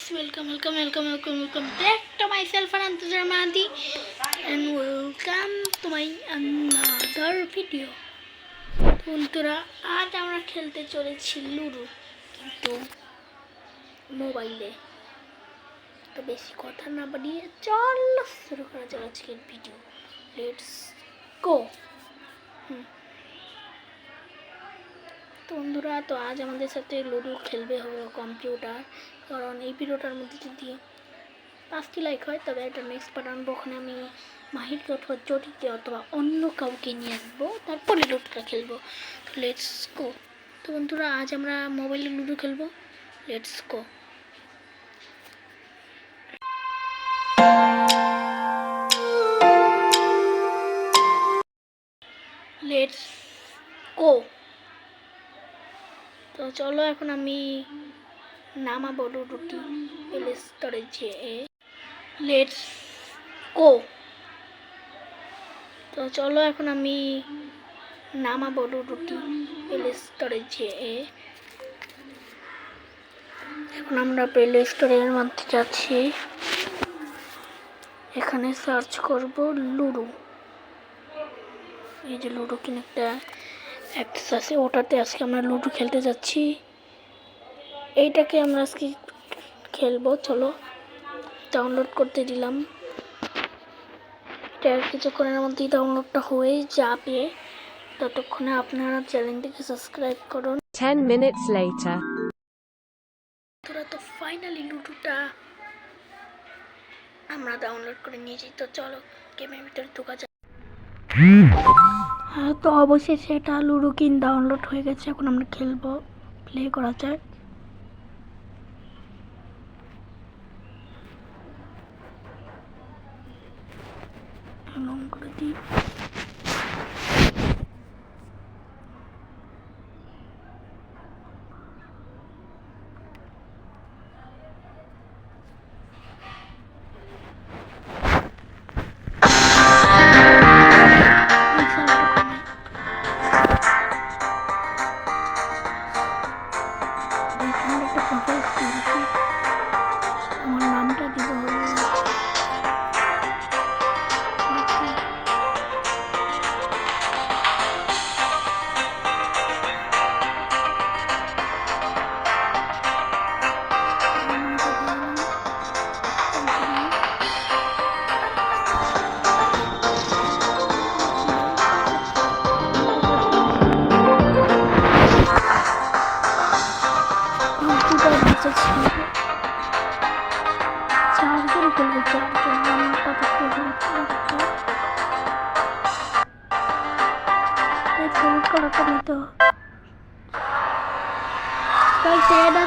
welcome, welcome, welcome, welcome, welcome back to myself Anantara Madi and welcome to my another video. বন্ধুরা আজ আমরা খেলতে চলেছি ludo কিন্তু মোবাইলে তো বেশি কথা না বাড়িয়ে চল শুরু করা যাক আজকের ভিডিও লেটস গো তো বন্ধুরা, তো আজ আমাদের সাথে লুডো খেলবে হলো কম্পিউটার। কারণ এই ভিডিওটার মধ্যে যদি পাঁচটি লাইক হয়, তবে একটা নেক্সট পার্ট আনব। ওখানে আমি মাহিরকে অথবা জটিকে অথবা অন্য কাউকে নিয়ে আসব তারপরে লুডোটা খেলব। তো লেটস গো তো বন্ধুরা, আজ আমরা মোবাইলে লুডো খেলব। লেটস গো লেটস গো তো চলো এখন আমি নামাবো লুডোটি প্লে স্টোরে যেয়ে। লেটস গো তো চলো এখন আমি নামাবো লুডোটি প্লে স্টোরে যেয়ে। এখন আমরা প্লে স্টোরের মধ্যে যাচ্ছি। এখানে সার্চ করব লুডো। এই যে লুডো কিনে একটা অ্যাক্সেস আছে ওটাতে আজকে আমরা লুডো খেলতে যাচ্ছি। এইটাকে আমরা আজকে খেলব চলো। ডাউনলোড করতে দিলাম। এটা কিছুক্ষণের মধ্যেই ডাউনলোডটা হয়ে যাবে। ততক্ষণে আপনারা চ্যানেলটিকে সাবস্ক্রাইব করুন। 10 minutes later. তোরা তো ফাইনালি লুডোটা আমরা ডাউনলোড করে নিয়েছি। তো চলো গেমের ভিতরে ঢোকা যাক। তো অবশ্যই সেটা লুডো কিন ডাউনলোড হয়ে গেছে। এখন আমরা খেলব। প্লে করা যায়। করে দিই।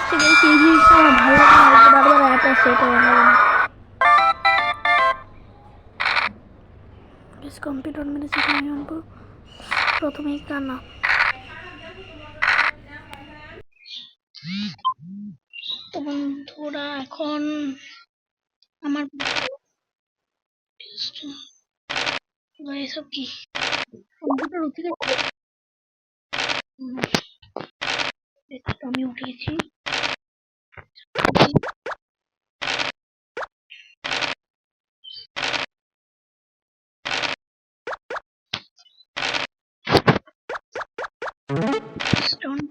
আসছে এই আমার ভালো লাগে বারবার এটা ভালো বেশ কম্পিউটার মেরে আনব প্রথমেই কান্না। তো বন্ধুরা, এখন আমার এসব কি? কম্পিউটার উঠে গেছে আমি উঠে গেছি। Stone.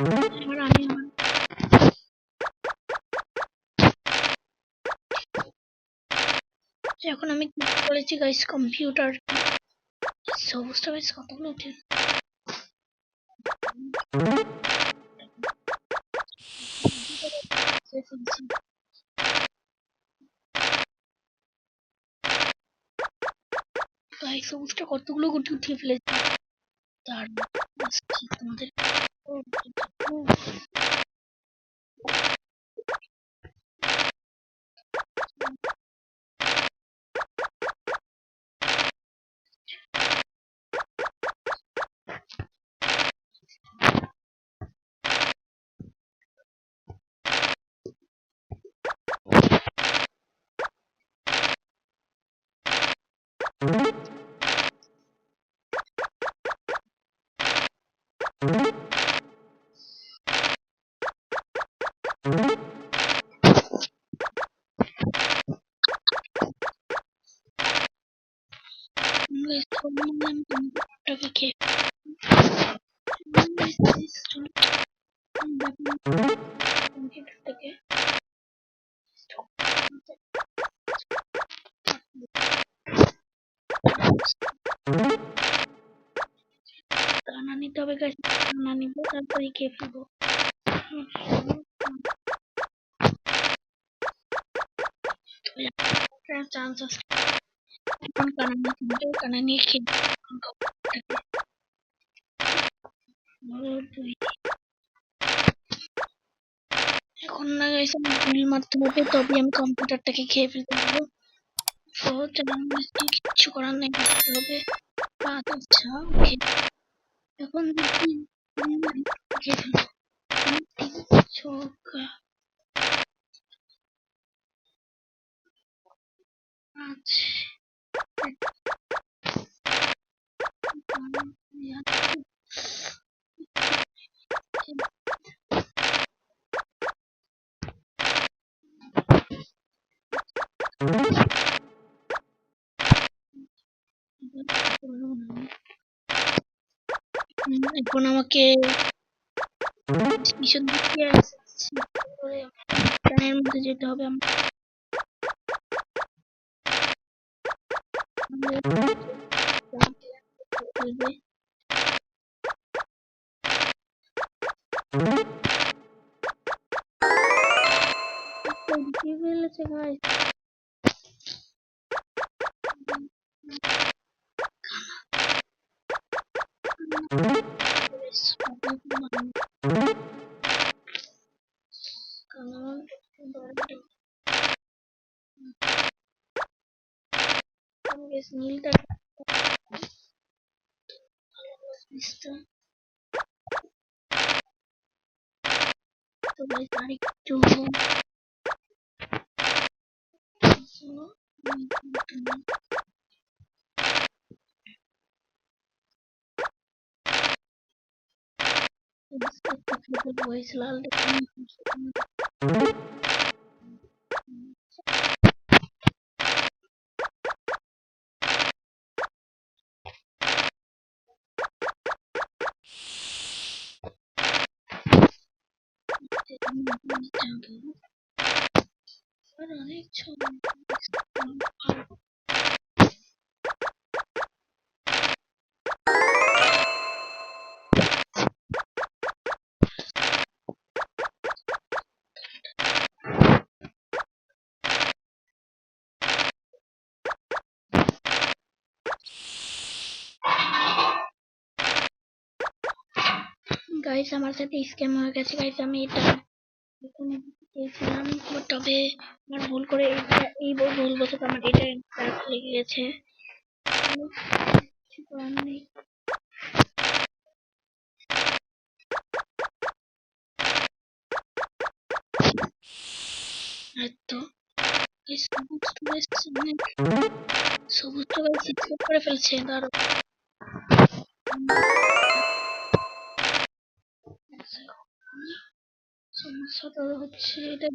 Mm-hmm. এখন আমি বলেছি গাইস কম্পিউটার সবুজটা গাইস কতগুলো উঠে? গাইস সবুজটা কতগুলো গুটি উঠিয়ে ফেলেছে। তার তোমাদের Guys, আমি কম্পিউটারটাকে খেয়ে কম্পিউটারটাকে দানা নিতে হবে গাছ দানা নিব তারপরে খেয়ে ফেলব চান্স আছে নিয়ে কিনতে কানা নিয়ে খেয়ে এখন না গাইস আমি গুলি মারতে হবে, তবে আমি কম্পিউটারটাকে খেয়ে ফেলতে পারব তো চ্যানেল কিচ্ছু করার নেই করতে হবে আচ্ছা ওকে এখন খেয়ে আচ্ছা এখন আমাকে দিকে প্রাণের মধ্যে যেতে হবে আমার বলবে কি ফেলেছে ভাই ist Nilda. Was bist du? Du weißt gar nicht, du. So. Das ist der Voice-Lal, der kann guys আমার সাথে স্ক্যাম হয়ে গেছে গাইস আমি এটা এখানে তবে আমার ভুল করে এটা এই ভুল বছর আমার এটা খারাপ নেই। তো সবুজ সবুজ করে ফেলছে দাঁড়ো সমস্যাটা হচ্ছে এটা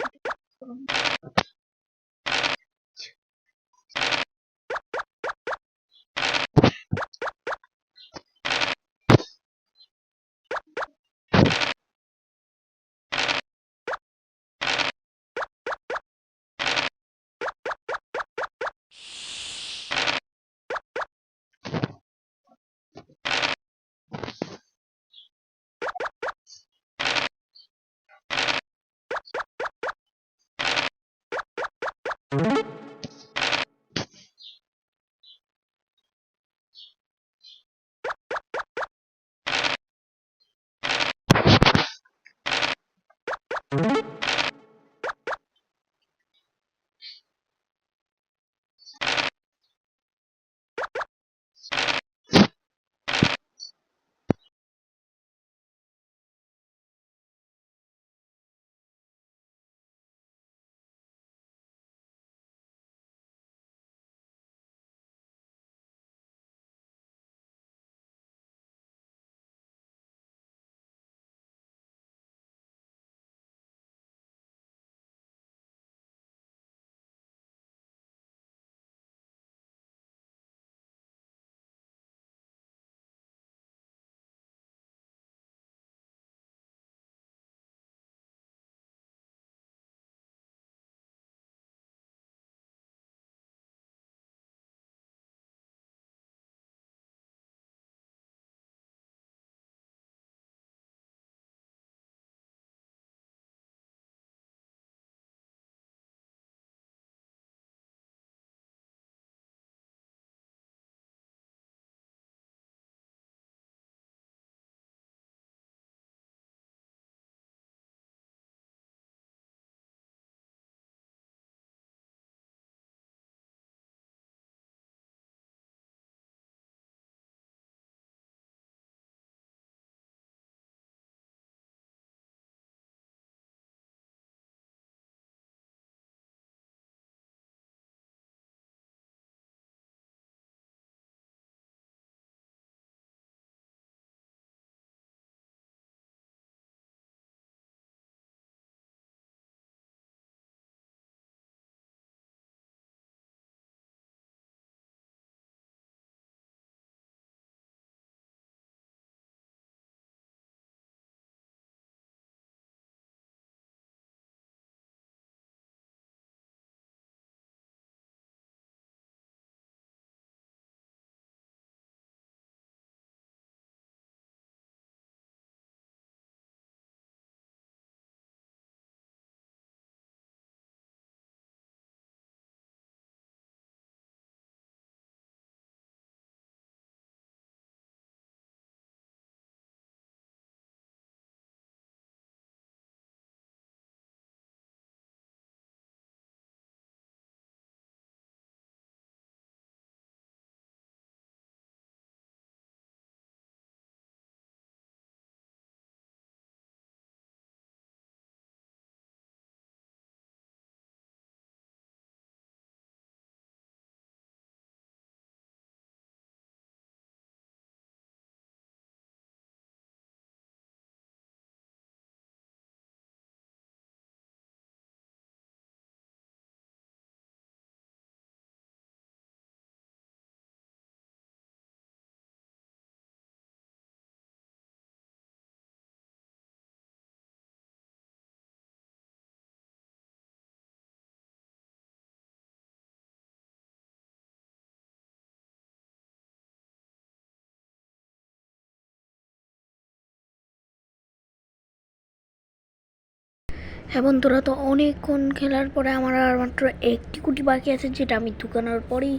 হ্যাঁ বন্ধুরা তো অনেকক্ষণ খেলার পরে আমার আর মাত্র একটি কুটি বাকি আছে, যেটা আমি ঢুকানোর পরেই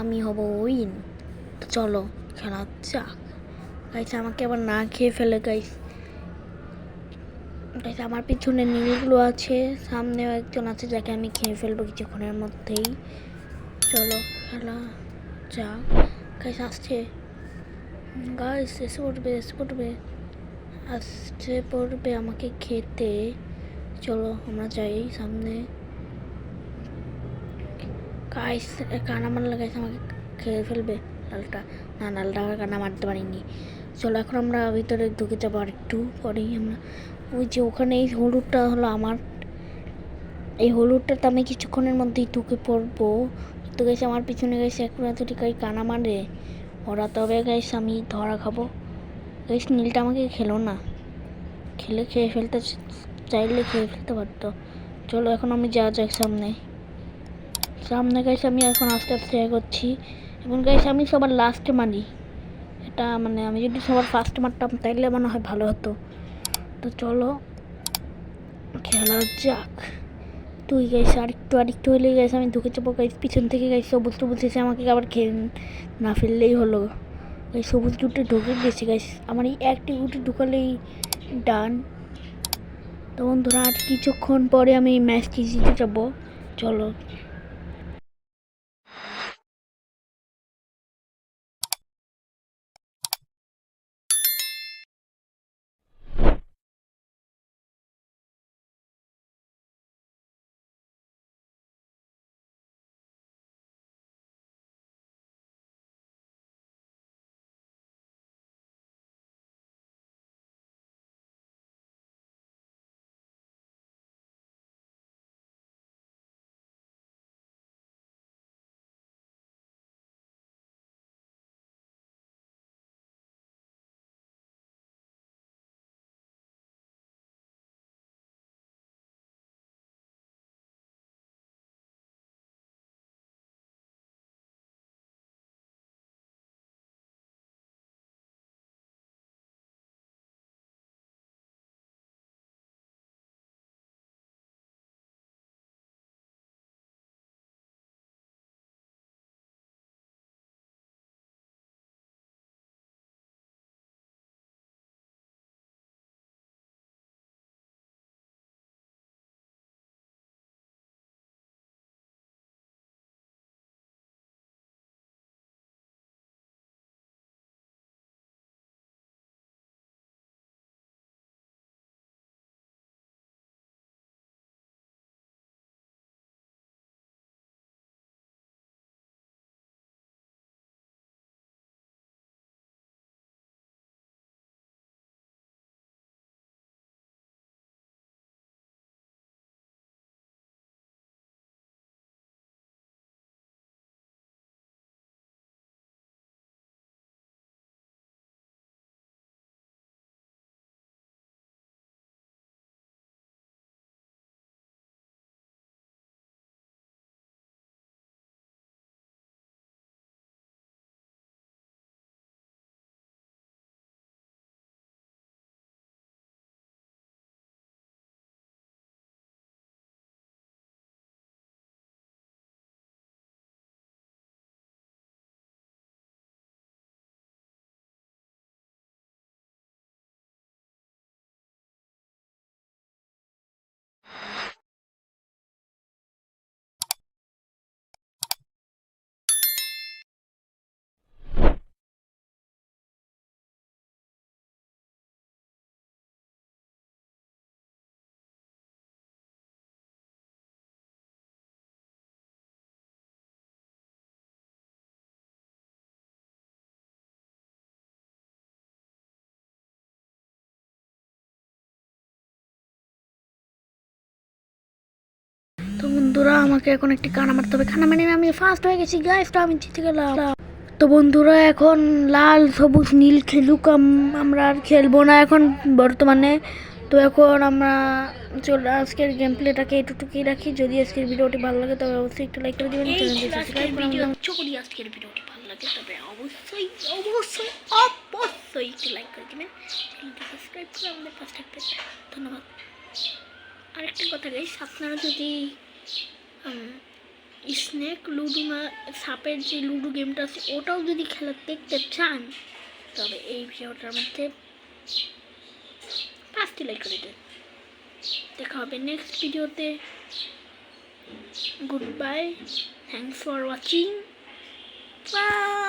আমি হব উইন তো চলো, খেলা যাক। গাইছে আমাকে আবার না খেয়ে ফেলে গাইস গাইছে আমার পিছনে নীলগুলো আছে, সামনেও একজন আছে যাকে আমি খেয়ে ফেলব কিছুক্ষণের মধ্যেই। চলো, খেলা যাক। গাইস আসছে। গাইস এসে পড়বে এসে পড়বে। আসছে, পড়বে আমাকে খেতে। চলো, আমরা যাই সামনে। গাইস কানা মারলে গাইস আমাকে খেয়ে ফেলবে লালটা। না, লালটা আর কানা মারতে পারিনি। চলো, এখন আমরা ভিতরে ঢুকে যাব আর একটু পরেই আমরা। ওই যে ওখানে এই হলুদটা হলো আমার। এই হলুদটাতে আমি কিছুক্ষণের মধ্যেই ঢুকে পড়ব। তো গেছে আমার পিছনে গেছে এখন এতটি গাই কানা মারে। ওরা তবে গাইস আমি ধরা খাব। গাইস নীলটা আমাকে খেলো না। খেলে খেয়ে ফেলতে চাইলে খেয়ে ফেলতে পারতো। চলো, এখন আমি যা যাক সামনে। সামনে গাইস আমি এখন আস্তে আস্তে এগোচ্ছি। এবং গাইস আমি সবার লাস্টে মারি এটা মানে আমি যদি সবার ফার্স্টে মারতাম, তাইলে মনে হয় ভালো হতো। তো চলো, খেলা যাক। তুই গাইস আরেকটু আরেকটু হলে গাইস আমি ঢুকে যাব গাইস পিছন থেকে গাইস সবুজ টবুজ এসে আমাকে আবার খেয়ে না ফেললেই হলো। গাইস সবুজ দুটো ঢুকে গেছে গাইস আমার এই একটি গুটি ঢুকালেই ডান তো বন্ধুরা আর কিছুক্ষণ পরে আমি ম্যাচটি জিতে যাব। চলো। বন্ধুরা আমাকে এখন একটি কানা মারতে হবে। খানা মানে আমি ফার্স্ট হয়ে গেছি গাইস তো আমি জিতে গেলাম। তো বন্ধুরা এখন লাল সবুজ নীল খেলুক আম- আমরা আর খেলব না এখন বর্তমানে। তো এখন আমরা চল আজকের গেম প্লেটাকে এটুকুই রাখি। যদি আজকের ভিডিওটি ভালো লাগে তবে অবশ্যই একটু লাইক করে দিবেন। চ্যানেলটি সাবস্ক্রাইব করে দিবেন যদি আজকের ভিডিওটি ভালো লাগে তবে অবশ্যই অবশ্যই অবশ্যই একটু লাইক করে দিবেন। চ্যানেলটি সাবস্ক্রাইব করে আমাদের পাশে থাকবেন। ধন্যবাদ। আরেকটা আরেকটা কথা গাইস আপনারা যদি স্নেক লুডো সাপের যে লুডু গেমটা আছে, ওটাও যদি খেলা দেখতে চান, তবে এই ভিডিওটার মধ্যে পাঁচটি লাইক করে দেন। দেখা হবে নেক্সট ভিডিওতে। Good bye thanks for watching bye